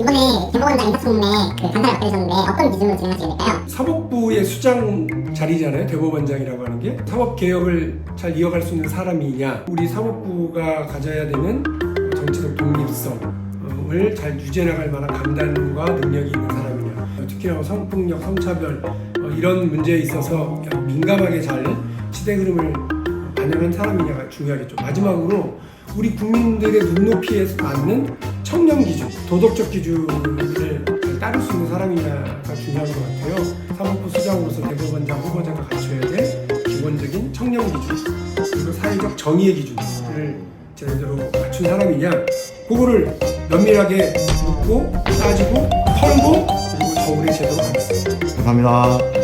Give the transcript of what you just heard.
이번에 대법원장 인사청문회 그 간사를 맡으셨는데 어떤 기준으로 진행하시게 될까요? 사법부의 수장 자리잖아요. 대법원장이라고 하는 게 사법 개혁을 잘 이어갈 수 있는 사람이냐, 우리 사법부가 가져야 되는 정치적 독립성을 잘 유지해 나갈 만한 감단과 능력이 있는 사람이냐, 특히나 성폭력, 성차별 어, 이런 문제에 있어서 민감하게 잘 시대 흐름을 반영한 사람이냐가 중요하겠죠. 마지막으로 우리 국민들의 눈높이에 맞는 청렴 기준, 도덕적 기준을 잘 따를 수 있는 사람이냐가 중요한 것 같아요. 사법부 수장으로서 대법원장 후보자가 갖춰야 될 기본적인 청렴 기준, 그리고 사회적 정의의 기준을 제대로 갖춘 사람이냐, 그거를 면밀하게 묻고 따지고 털고 그리고 더 오래 제도록 하겠습니다. 감사합니다.